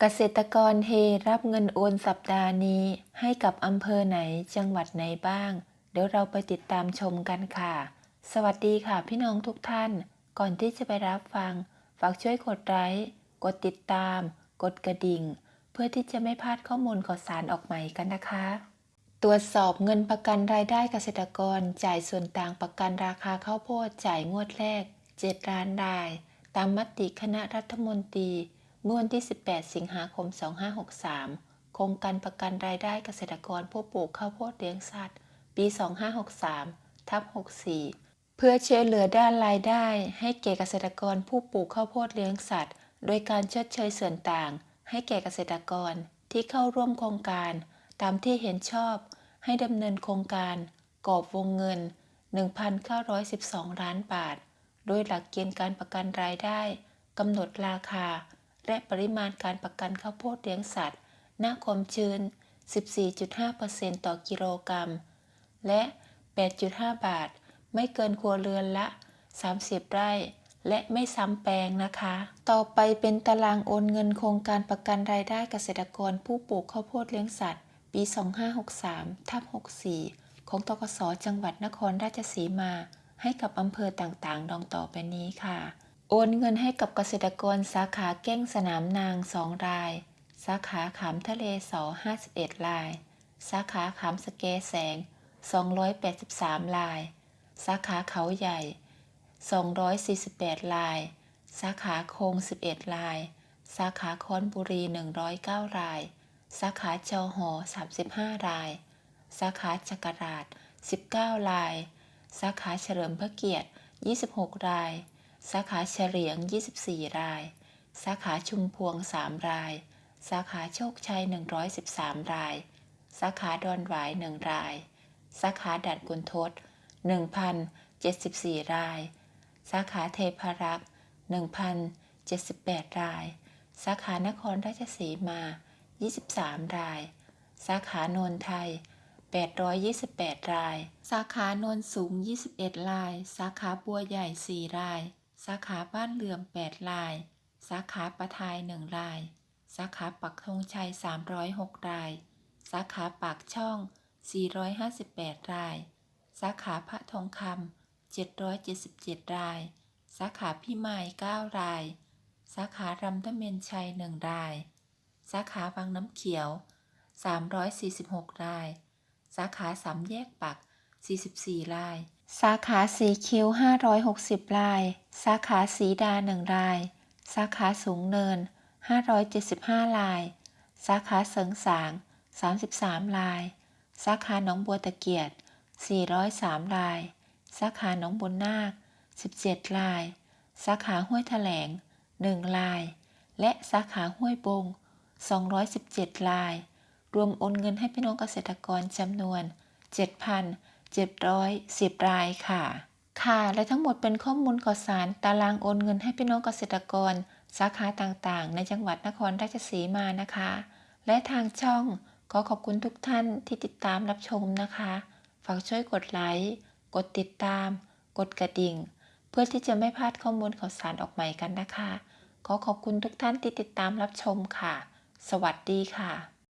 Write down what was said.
เกษตรกรเฮรับเงินโอนสัปดาห์นี้ให้กับอำเภอไหนจังหวัดไหนบ้าง เดี๋ยวเราไปติดตามชมกันค่ะ สวัสดีค่ะพี่น้องทุกท่าน ก่อนที่จะไปรับฟัง ฝากช่วยกดไลค์กดติดตาม กดกระดิ่ง เพื่อที่จะไม่พลาดข้อมูลข่าวสารออกใหม่กันนะคะ ตรวจสอบเงินประกันรายได้เกษตรกรจ่ายส่วนต่างประกันราคาข้าวโพดจ่ายงวดแรก 7 ล้านราย ตามมติคณะรัฐมนตรี เมื่อวันที่ 18 สิงหาคม 2563 โครงการประกันรายได้เกษตรกรผู้ปลูกข้าวโพดเลี้ยงสัตว์ ปี 2563 ทับ 64 เพื่อช่วยเหลือด้านรายได้ ให้แก่เกษตรกรผู้ปลูกข้าวโพดเลี้ยงสัตว์ โดยการชดเชยส่วนต่าง ให้แก่เกษตรกรที่เข้าร่วมโครงการ ตามที่เห็นชอบ ให้ดำเนินโครงการกรอบวงเงิน 1,912 ล้านบาท โดยหลักเกณฑ์การประกันรายได้กำหนดราคา และปริมาณการประกันข้าวโพดเลี้ยงสัตว์ หน้าความชื้น 14.5%ต่อกิโลกรัม และ 8.5 บาท ไม่เกินครัวเรือนละ 30 ไร่ และไม่ซ้ำแปลงนะคะ ต่อไปเป็นตารางโอนเงินโครงการประกันรายได้เกษตรกรผู้ปลูกข้าวโพดเลี้ยงสัตว์ ปี 2563ทับ64 ของตกสจังหวัดนครราชสีมา ให้กับอำเภอต่างๆ ดังต่อไปนี้ค่ะ โอนเงินให้กับเกษตรกรสาขาเก้งสนามนาง 2 ราย สาขาขามทะเลสอ51 ราย สาขาขามสแกแสง 283 ราย สาขาเขาใหญ่ 248 ราย สาขาโคง 11 ราย สาขาคอนบุรี 109 ราย สาขาจอหอ 35 ราย สาขาจักราช19 ราย สาขาเฉลิมพระเกียรติ 26 ราย สาขาเฉลียง 24 ราย สาขาชุมพวง 3 ราย สาขาโชคชัย 113 ราย สาขาดอนหวาย 1 ราย สาขาด่านกุนทศ 1,074 ราย สาขาเทพรักษ์1,078 ราย สาขานครราชสีมา 23 ราย สาขาโนนไทย 828 ราย สาขาโนนสูง 21 ราย สาขาบัวใหญ่ 4 ราย สาขาบ้านเหลื่อม8ราย สาขาประทาย1ราย สาขาปักธงชัย 306 ราย สาขาปากช่อง 458 ราย สาขาพระทองคำ 777 ราย สาขาพิมาย 9 ราย สาขารำตะเมนชัย 1 ราย สาขาวังน้ำเขียว 346 ราย สาขาสามแยกปัก 44 ราย สาขาสีคิ้ว 560 ราย สาขาสีดา 1 ราย สาขาสูงเนิน 575 ราย สาขาเสริงสาง 33 ราย สาขาหนองบัวตะเกียด 403 ราย สาขาหนองบุญนาค 17 ราย สาขาห้วยแถลง 1 ราย และสาขาห้วยบง 217 ราย รวมโอนเงินให้พี่น้องเกษตรกรจำนวน 710 รายค่ะ ค่ะ และทั้งหมดเป็นข้อมูลข่าวสารตารางโอนเงินให้พี่น้องเกษตรกร สาขาต่างๆ ในจังหวัดนครราชสีมานะคะ และทางช่องขอขอบคุณทุกท่านที่ติดตามรับชมนะคะ ฝากช่วยกดไลค์ กดติดตาม กดกระดิ่ง เพื่อที่จะไม่พลาดข้อมูลข่าวสารออกใหม่กันนะคะ ขอขอบคุณทุกท่านที่ติดตามรับชมค่ะ สวัสดีค่ะ